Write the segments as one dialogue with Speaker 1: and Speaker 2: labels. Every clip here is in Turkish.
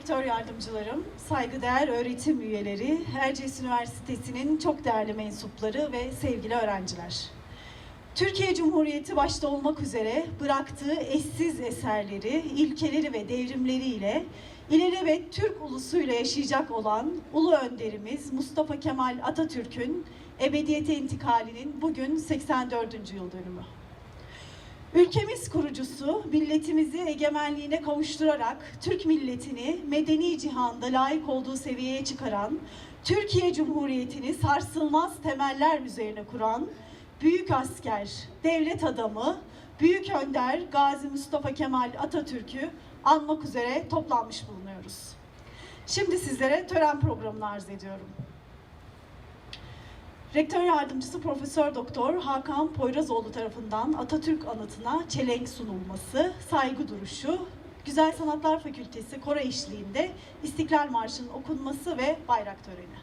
Speaker 1: rektör yardımcılarım, saygıdeğer öğretim üyeleri, Erciyes Üniversitesi'nin çok değerli mensupları ve sevgili öğrenciler. Türkiye Cumhuriyeti başta olmak üzere bıraktığı eşsiz eserleri, ilkeleri ve devrimleriyle ilelebet Türk ulusuyla yaşayacak olan Ulu Önderimiz Mustafa Kemal Atatürk'ün ebediyete intikalinin bugün 84. yıl dönümü. Ülkemiz kurucusu milletimizi egemenliğine kavuşturarak Türk milletini medeni cihanda layık olduğu seviyeye çıkaran, Türkiye Cumhuriyeti'ni sarsılmaz temeller üzerine kuran büyük asker, devlet adamı, büyük önder Gazi Mustafa Kemal Atatürk'ü anmak üzere toplanmış bulunuyoruz. Şimdi sizlere tören programını arz ediyorum. Rektör Yardımcısı Profesör Doktor Hakan Poyrazoğlu tarafından Atatürk anıtına çelenk sunulması, saygı duruşu, Güzel Sanatlar Fakültesi koro eşliğinde İstiklal Marşı'nın okunması ve bayrak töreni.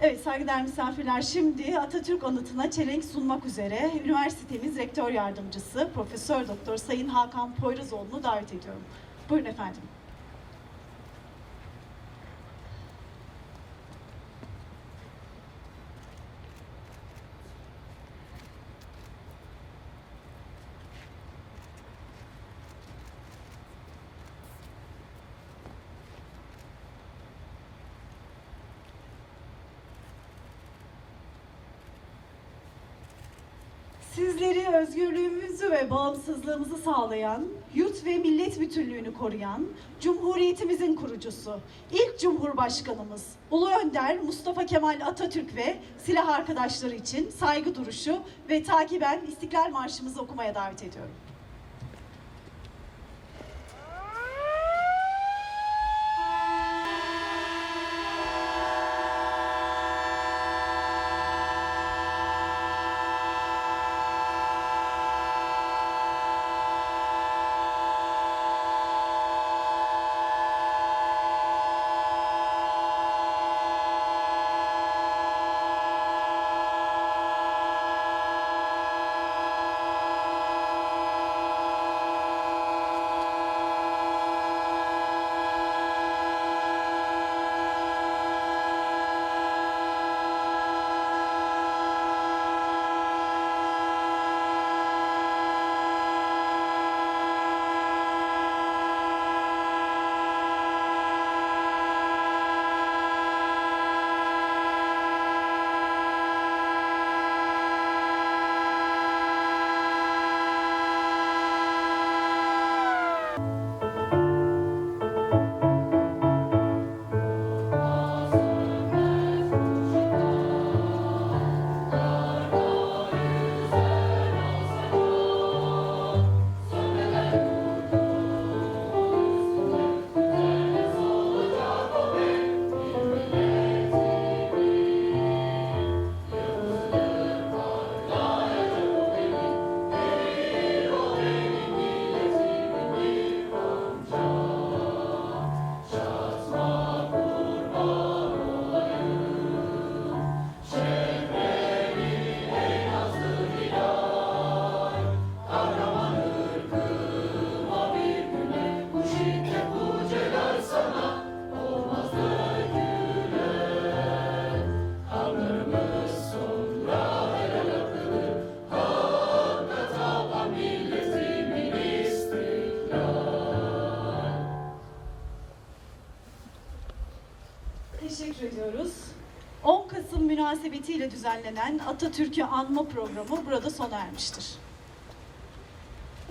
Speaker 1: Evet saygıdeğer misafirler şimdi Atatürk anıtına çelenk sunmak üzere üniversitemiz rektör yardımcısı Profesör Doktor Sayın Hakan Poyrazoğlu'nu davet ediyorum. Buyurun efendim. Sizleri özgürlüğümüzü ve bağımsızlığımızı sağlayan, yurt ve millet bütünlüğünü koruyan, Cumhuriyetimizin kurucusu, ilk Cumhurbaşkanımız Ulu Önder Mustafa Kemal Atatürk ve silah arkadaşları için saygı duruşu ve takiben İstiklal Marşımızı okumaya davet ediyorum. Teşekkür ediyoruz. 10 Kasım münasebetiyle düzenlenen Atatürk'ü anma programı burada sona ermiştir.